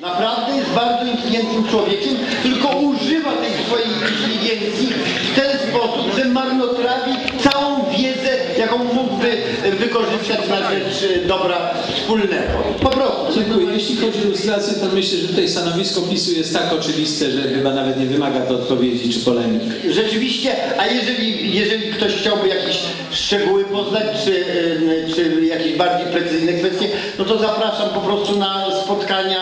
Naprawdę jest bardzo inteligentnym człowiekiem, tylko używa tej swojej inteligencji w ten sposób, że marnotrawi całą wiedzę, jaką mógłby e, wykorzystać na rzecz e, dobra wspólnego. Po prostu. Dziękuję. Jeśli chodzi o ilustrację, to myślę, że tutaj stanowisko PiSu jest tak oczywiste, że chyba nawet nie wymaga to odpowiedzi czy polemik. Rzeczywiście, a jeżeli, jeżeli ktoś chciałby jakieś szczegóły poznać, czy, e, czy jakieś bardziej precyzyjne kwestie, no to zapraszam po prostu na spotkania,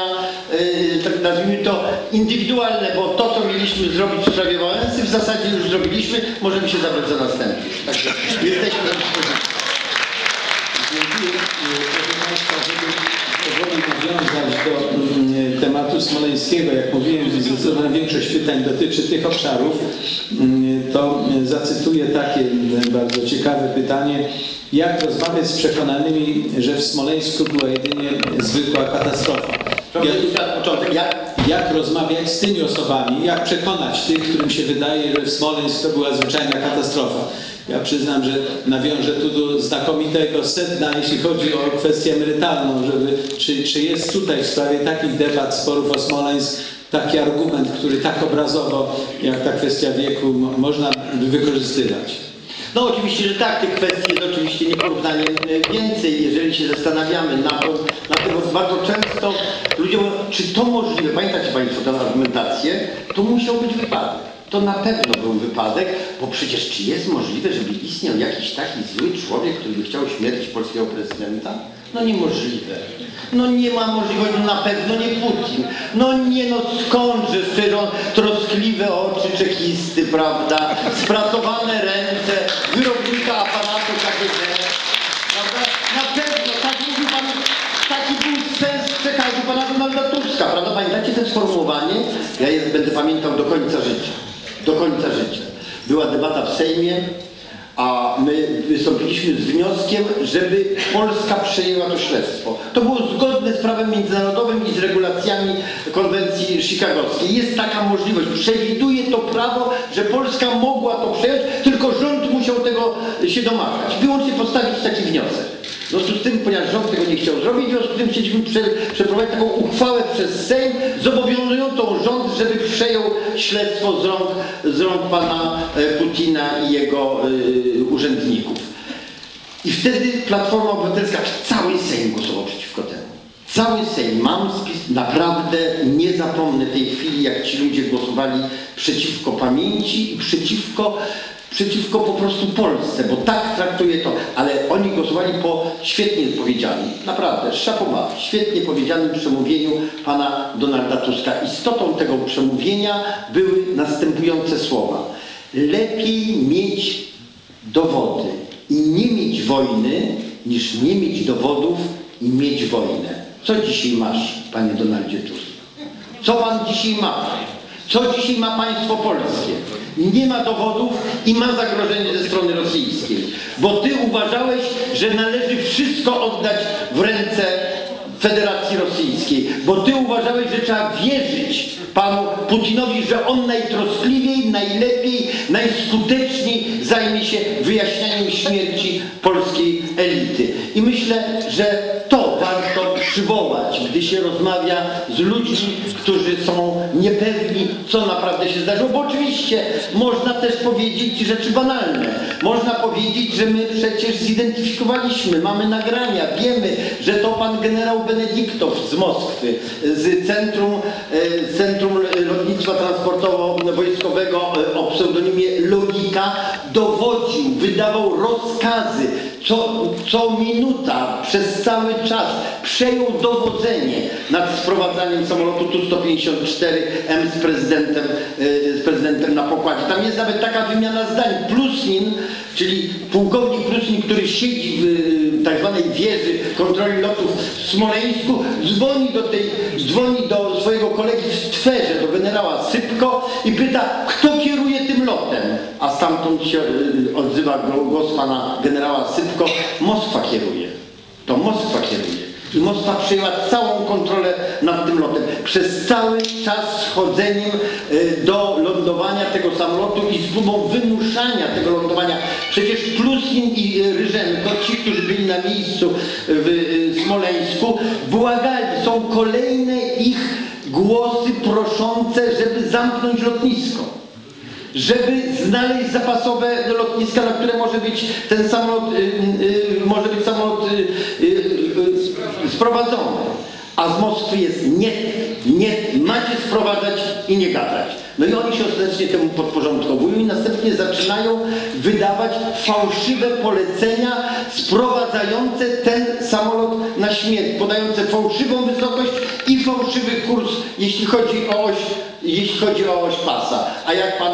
tak nazwijmy to indywidualne, bo to, co mieliśmy zrobić w sprawie Wałęsy, w zasadzie już zrobiliśmy, możemy się zabrać za następny. Także jesteśmy dyspozycji. Dziękuję. Proszę Państwa, żeby powoli nawiązać do mm, tematu smoleńskiego, jak mówiłem, że zdecydowana większość pytań dotyczy tych obszarów, mm, to zacytuję takie mm, bardzo ciekawe pytanie. Jak rozmawiać z przekonanymi, że w Smoleńsku była jedynie zwykła katastrofa? Jak. Jak? jak rozmawiać z tymi osobami, jak przekonać tych, którym się wydaje, że Smoleńsk to była zwyczajna katastrofa. Ja przyznam, że nawiążę tu do znakomitego sedna, jeśli chodzi o kwestię emerytalną, żeby, czy, czy jest tutaj w sprawie takich debat, sporów o Smoleńsk, taki argument, który tak obrazowo, jak ta kwestia wieku, mo- można wykorzystywać. No oczywiście, że tak, tych kwestii jest oczywiście nieporównanie więcej, jeżeli się zastanawiamy na to, dlatego bardzo często ludziom, czy to możliwe, pamiętacie Państwo tę argumentację, to musiał być wypadek. To na pewno był wypadek, bo przecież czy jest możliwe, żeby istniał jakiś taki zły człowiek, który by chciał śmierci polskiego prezydenta? No niemożliwe. No nie ma możliwości, no na pewno nie Putin. No nie no skądże szczerze, troskliwe oczy czekisty, prawda? Spracowane ręce, wyrobnika aparatu KGB, prawda? Na pewno, tak mówił pan, taki był sens przekazu pana Donalda Tuska, prawda? Pamiętacie to sformułowanie? Ja je będę pamiętał do końca życia. Do końca życia. Była debata w Sejmie, a my wystąpiliśmy z wnioskiem, żeby Polska przejęła to śledztwo. To było zgodne z prawem międzynarodowym i z regulacjami konwencji chicagowskiej. Jest taka możliwość. Przewiduje to prawo, że Polska mogła to przejąć, tylko rząd musiał tego się domagać. Wyłącznie postawić taki wniosek. W związku z tym, ponieważ rząd tego nie chciał zrobić, w związku z tym chcieliśmy prze, przeprowadzić taką uchwałę przez Sejm zobowiązującą rząd, żeby przejął śledztwo z rąk, z rąk pana e, Putina i jego e, urzędników. I wtedy Platforma Obywatelska, cały Sejm głosował przeciwko temu. Cały Sejm, mam spis, naprawdę nie zapomnę tej chwili, jak ci ludzie głosowali przeciwko pamięci i przeciwko, przeciwko po prostu Polsce, bo tak traktuje to, ale oni głosowali po świetnie powiedzianym, naprawdę, szapoba, świetnie powiedzianym przemówieniu pana Donalda Tuska. Istotą tego przemówienia były następujące słowa. Lepiej mieć dowody i nie mieć wojny, niż nie mieć dowodów i mieć wojnę. Co dzisiaj masz, panie Donaldzie Tusk? Co pan dzisiaj ma? Co dzisiaj ma państwo polskie? Nie ma dowodów i ma zagrożenie ze strony rosyjskiej. Bo ty uważałeś, że należy wszystko oddać w ręce Federacji Rosyjskiej, bo ty uważałeś, że trzeba wierzyć panu Putinowi, że on najtroskliwiej, najlepiej, najskuteczniej zajmie się wyjaśnianiem śmierci polskiej elity. I myślę, że to warto przywołać, gdy się rozmawia z ludźmi, którzy są niepewni, co naprawdę się zdarzyło. Bo oczywiście można też powiedzieć rzeczy banalne. Można powiedzieć, że my przecież zidentyfikowaliśmy, mamy nagrania, wiemy, że to pan generał Benedyktow z Moskwy, z Centrum, e, Centrum Lotnictwa Transportowo-Wojskowego e, o pseudonimie Logika dowodził, wydawał rozkazy co, co minuta, przez cały czas przejął dowodzenie nad sprowadzaniem samolotu Tu-154M z prezydentem, e, z prezydentem na pokładzie. Tam jest nawet taka wymiana zdań. Plusnin, czyli pułkownik Plusnin, który siedzi w e, tak zwanej wieży kontroli lotów w Smoleńsku, dzwoni do tej, dzwoni do swojego kolegi w Twerze, do generała Sypko i pyta, kto kieruje lotem? A stamtąd się e, odzywa głos pana generała Sypko, Moskwa kieruje. To Moskwa kieruje. I Moskwa przejęła całą kontrolę nad tym lotem. Przez cały czas z chodzeniem e, do lądowania tego samolotu i z próbą wymuszania tego lądowania. Przecież Plusin i e, Ryżenko, ci, którzy byli na miejscu w Smoleńsku, błagali. Są kolejne ich głosy proszące, żeby zamknąć lotnisko żeby znaleźć zapasowe lotniska, na które może być ten samolot, y, y, może być samolot y, y, y, sprowadzony. A z Moskwy jest nie, nie, macie sprowadzać i nie gadać. No i oni się ostatecznie temu podporządkowują i następnie zaczynają wydawać fałszywe polecenia sprowadzające ten samolot na śmierć, podające fałszywą wysokość i fałszywy kurs, jeśli chodzi o oś, jeśli chodzi o oś pasa. A jak pan,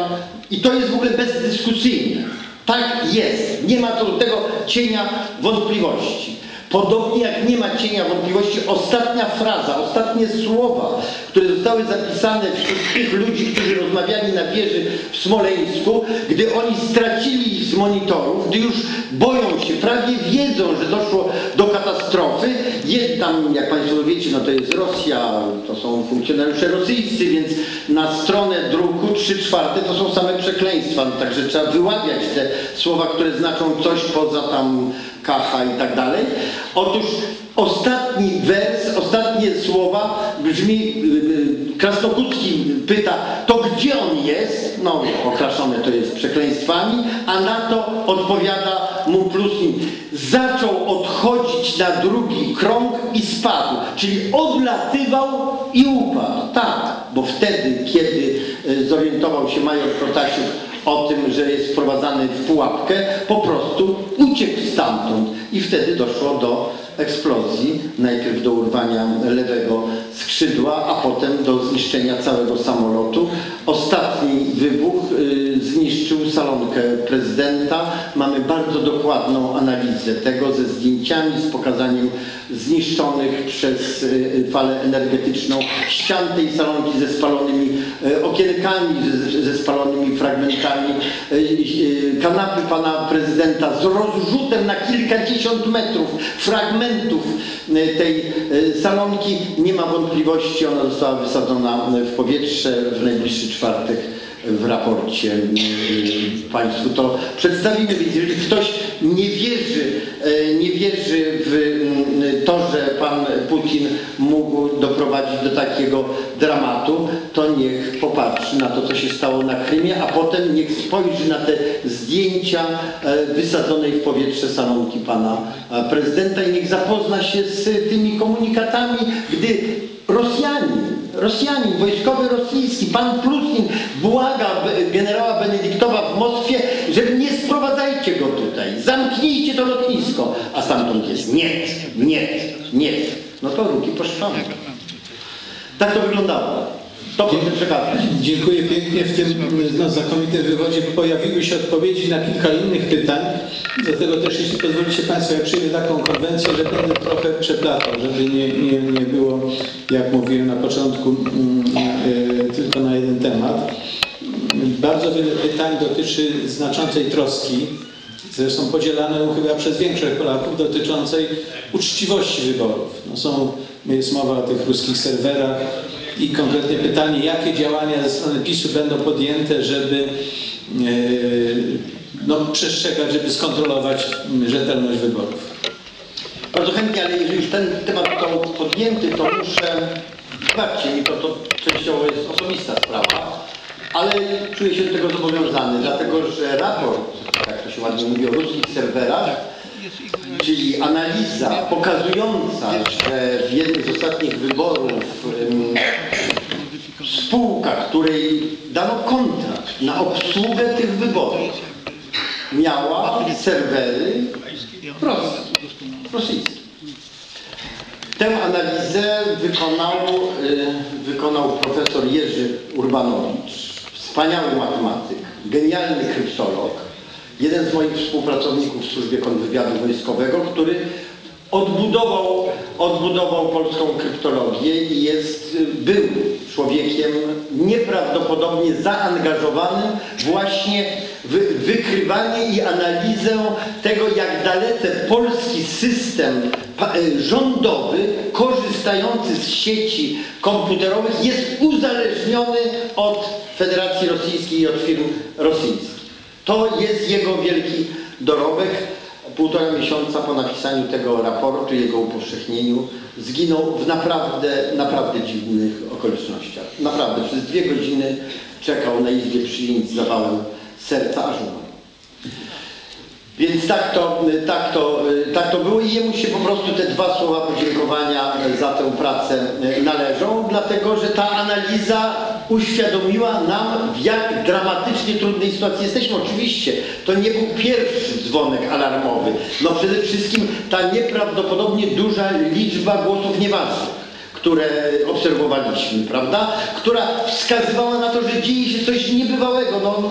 i to jest w ogóle bezdyskusyjne. Tak jest. Nie ma tu do tego cienia wątpliwości. Podobnie jak nie ma cienia wątpliwości, ostatnia fraza, ostatnie słowa, które zostały zapisane wśród tych ludzi, którzy rozmawiali na wieży w Smoleńsku, gdy oni stracili ich z monitorów, gdy już boją się, prawie wiedzą, że doszło do katastrofy, jest tam, jak Państwo wiecie, no to jest Rosja, to są funkcjonariusze rosyjscy, więc na stronę druku trzy czwarte to są same przekleństwa, no, także trzeba wyławiać te słowa, które znaczą coś poza tam kacha i tak dalej. Otóż ostatni wers, ostatnie słowa brzmi, yy, Krasnokutski pyta, to gdzie on jest? No, okraszone to jest przekleństwami, a na to odpowiada mu Pluskin. Zaczął odchodzić na drugi krąg i spadł, czyli odlatywał i upadł. Tak, bo wtedy, kiedy yy, zorientował się major Protasiuk o tym, że jest wprowadzany w pułapkę, po prostu uciekł stamtąd i wtedy doszło do eksplozji, najpierw do urwania lewego skrzydła, a potem do zniszczenia całego samolotu. Ostatni wybuch dokładną analizę tego ze zdjęciami, z pokazaniem zniszczonych przez y, falę energetyczną ścian tej salonki ze spalonymi y, okienkami, ze, spalonymi fragmentami, y, kanapy pana prezydenta z rozrzutem na kilkadziesiąt metrów fragmentów tej salonki. Nie ma wątpliwości, ona została wysadzona w powietrze w najbliższy czwartek w raporcie y, Państwu to przedstawimy, więc jeżeli ktoś nie wierzy, y, nie wierzy w y, to, że pan Putin mógł doprowadzić do takiego dramatu, to niech popatrzy na to, co się stało na Krymie, a potem niech spojrzy na te zdjęcia wysadzonej w powietrze salonki pana prezydenta i niech zapozna się z tymi komunikatami, gdy Rosjanin, Rosjanin, wojskowy rosyjski, pan Pluskin błaga generała Benedyktowa w Moskwie, że nie sprowadzajcie go tutaj, zamknijcie to lotnisko, a stamtąd jest nie, nie, nie. No to ruki poszczane. Tak to wyglądało. To proszę przekazać. Dziękuję pięknie. W tym no, znakomitym wywodzie pojawiły się odpowiedzi na kilka innych pytań. Dlatego też, jeśli pozwolicie Państwo, ja przyjmę taką konwencję, że będę trochę przeplatał, żeby nie, nie, nie było, jak mówiłem na początku, mm, y, tylko na jeden temat. Bardzo wiele pytań dotyczy znaczącej troski, zresztą podzielaną chyba przez większość Polaków, dotyczącej uczciwości wyborów. No są, jest mowa o tych ruskich serwerach i konkretnie pytanie, jakie działania ze strony PiSu będą podjęte, żeby e, no, przestrzegać, żeby skontrolować mm, rzetelność wyborów. Bardzo chętnie, ale jeżeli już ten temat został podjęty, to muszę, wybaczcie mi, to, to częściowo jest osobista sprawa, ale czuję się do tego zobowiązany, dlatego że raport, jak to się ładnie mówi o ruskich serwerach, czyli analiza pokazująca, że w jednym z ostatnich wyborów spółka, której dano kontrakt na obsługę tych wyborów, miała serwery rosyjskie. Tę analizę wykonał, y, wykonał profesor Jerzy Urbanowicz, wspaniały matematyk, genialny kryptolog, jeden z moich współpracowników w służbie kontrwywiadu wojskowego, który odbudował, odbudował polską kryptologię i jest, był człowiekiem nieprawdopodobnie zaangażowanym właśnie w wykrywanie i analizę tego, jak dalece polski system y, rządowy, korzystający z sieci komputerowych, jest uzależniony od Federacji Rosyjskiej i od firm rosyjskich. To jest jego wielki dorobek. półtora miesiąca po napisaniu tego raportu, jego upowszechnieniu, zginął w naprawdę, naprawdę dziwnych okolicznościach. Naprawdę, przez dwie godziny czekał na izbie przyjęć z zawałem serca aż umarł. Więc tak to, tak, to, tak to było i jemu się po prostu te dwa słowa podziękowania za tę pracę należą, dlatego że ta analiza uświadomiła nam, w jak dramatycznie trudnej sytuacji jesteśmy. Oczywiście to nie był pierwszy dzwonek alarmowy. No przede wszystkim ta nieprawdopodobnie duża liczba głosów nieważnych które obserwowaliśmy, prawda? Która wskazywała na to, że dzieje się coś niebywałego. No,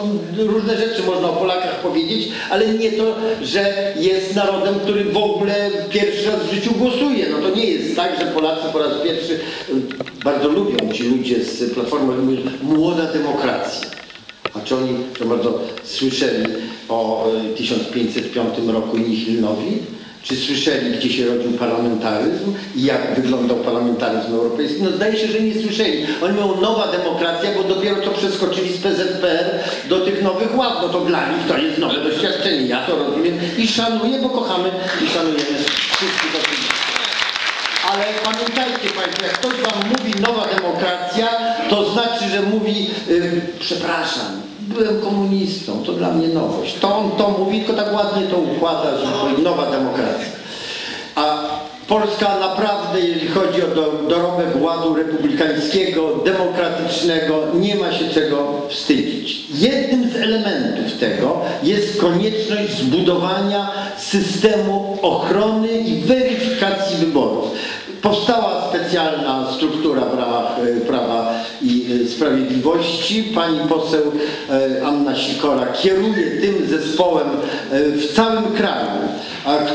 różne rzeczy można o Polakach powiedzieć, ale nie to, że jest narodem, który w ogóle pierwszy raz w życiu głosuje. No to nie jest tak, że Polacy po raz pierwszy bardzo lubią ci ludzie z Platformy, młoda demokracja. A czy oni, to bardzo słyszeli o e, 1505 roku Nihilnowi? Czy słyszeli, gdzie się rodził parlamentaryzm i jak wyglądał parlamentaryzm europejski? No zdaje się, że nie słyszeli. Oni mówią nowa demokracja, bo dopiero co przeskoczyli z PZPR do tych nowych ław. No to dla nich to jest nowe doświadczenie. Ja to rozumiem i szanuję, bo kochamy i szanujemy wszystkich oczywiście. Ale pamiętajcie Państwo, jak ktoś Wam mówi nowa demokracja, to znaczy, że mówi, y, przepraszam, byłem komunistą, to dla mnie nowość. To on to mówi, tylko tak ładnie to układa, że mówi nowa demokracja. A Polska naprawdę, jeżeli chodzi o do, dorobek ładu republikańskiego, demokratycznego, nie ma się czego wstydzić. Jednym z elementów tego jest konieczność zbudowania systemu ochrony i weryfikacji wyborów. Powstała specjalna struktura w ramach e, Prawa i Sprawiedliwości. Pani poseł e, Anna Sikora kieruje tym zespołem w całym kraju,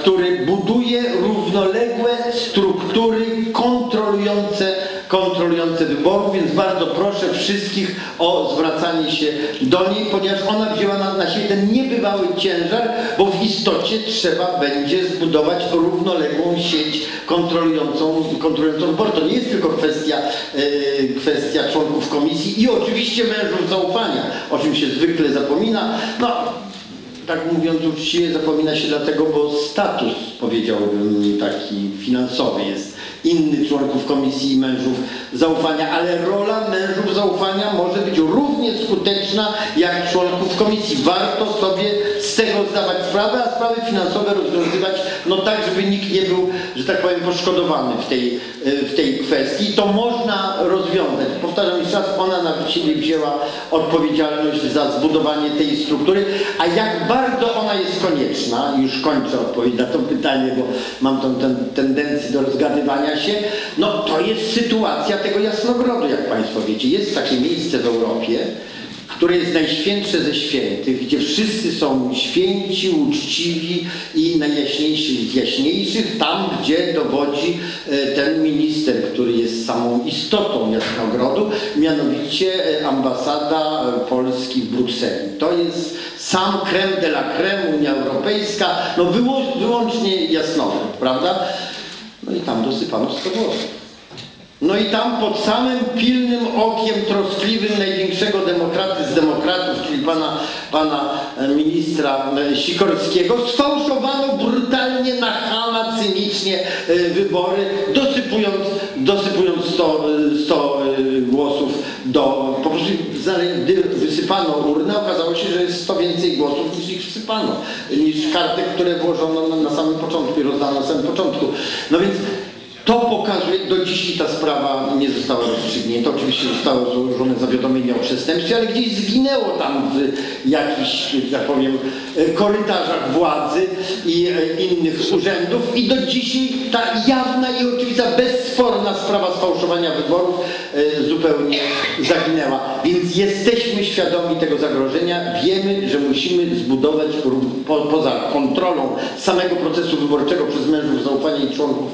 który buduje równoległe struktury kontrolujące, kontrolujące wyborów, więc bardzo proszę wszystkich o zwracanie się do niej, ponieważ ona wzięła na, na siebie ten niebywały ciężar, bo w istocie trzeba będzie zbudować równoległą sieć kontrolującą, kontrolującą wybory. To nie jest tylko kwestia, e, kwestia członków komisji i oczywiście mężów zaufania, o czym się zwykle zapomina. No, tak mówiąc uczciwie, zapomina się dlatego, bo status, powiedziałbym, taki finansowy jest inny członków komisji i mężów zaufania, ale rola mężów zaufania może być równie skuteczna jak członków komisji. Warto sobie z tego zdawać sprawę, a sprawy finansowe rozwiązywać no tak, żeby nikt nie był, że tak powiem, poszkodowany w tej, w tej kwestii. To można rozwiązać. Powtarzam jeszcze raz, ona na siebie wzięła odpowiedzialność za zbudowanie tej struktury, a jak bardzo ona jest konieczna, już kończę odpowiedź na to pytanie, bo mam tą ten, tendencję do rozgadywania się, no to jest sytuacja tego jasnogrodu, jak Państwo wiecie. Jest takie miejsce w Europie, które jest najświętsze ze świętych, gdzie wszyscy są święci, uczciwi i najjaśniejsi z jaśniejszych, tam gdzie dowodzi e, ten minister, który jest samą istotą Jasnogrodu, mianowicie e, ambasada e, Polski w Brukseli. To jest sam creme de la creme, Unia Europejska, no wyłącznie Jasnogród, prawda? No i tam dosypano 100 głosów. No i tam pod samym pilnym okiem troskliwym największego demokraty z demokratów, czyli pana, pana ministra Sikorskiego, sfałszowano brutalnie, nachalna, cynicznie wybory, dosypując, dosypując 100, 100 głosów do... Po prostu wysypano urnę, okazało się, że jest 100 więcej głosów niż kartek, które włożono na samym początku i rozdano na samym początku. No więc to pokazuje, do dzisiaj ta sprawa nie została rozstrzygnięta. Oczywiście zostało złożone zawiadomienie o przestępstwie, ale gdzieś zginęło tam w jakichś, tak powiem, korytarzach władzy i innych urzędów i do dzisiaj ta jawna i oczywista, bezsporna sprawa sfałszowania wyborów zupełnie zaginęła. Więc jesteśmy świadomi tego zagrożenia, wiemy, że musimy zbudować po, poza kontrolą samego procesu wyborczego przez mężów zaufania i członków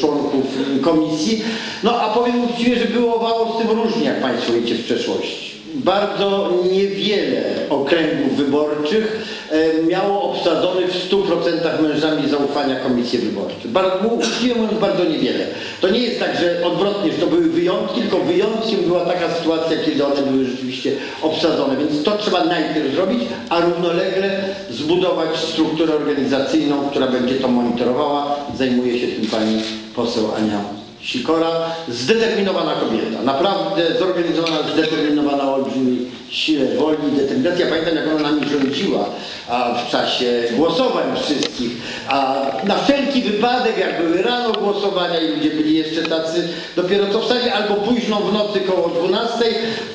członków komisji. No a powiem uczciwie, że byłowało z tym różnie, jak Państwo wiecie, w przeszłości. Bardzo niewiele okręgów wyborczych e, miało obsadzonych w 100% mężami zaufania komisje wyborcze. Bardzo, uczciwie mówiąc, bardzo niewiele. To nie jest tak, że odwrotnie, że to były wyjątki, tylko wyjątkiem była taka sytuacja, kiedy one były rzeczywiście obsadzone. Więc to trzeba najpierw zrobić, a równolegle zbudować strukturę organizacyjną, która będzie to monitorowała. Zajmuje się tym pani poseł Ania Sikora, zdeterminowana kobieta, naprawdę zorganizowana, zdeterminowana o olbrzymiej sile woli i determinacji. Ja pamiętam, jak ona nami rządziła a w czasie głosowań wszystkich, a na wszelki wypadek, jak były rano głosowania i ludzie byli jeszcze tacy dopiero co wstali, albo późno w nocy koło 12,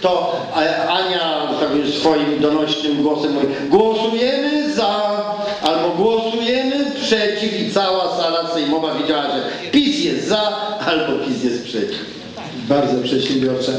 to Ania tak swoim donośnym głosem mówi, głosujemy za, albo głosujemy przeciw i cała sala sejmowa wiedziała, że PiS jest za, albo PiS jest przeciw. Bardzo przedsiębiorcza.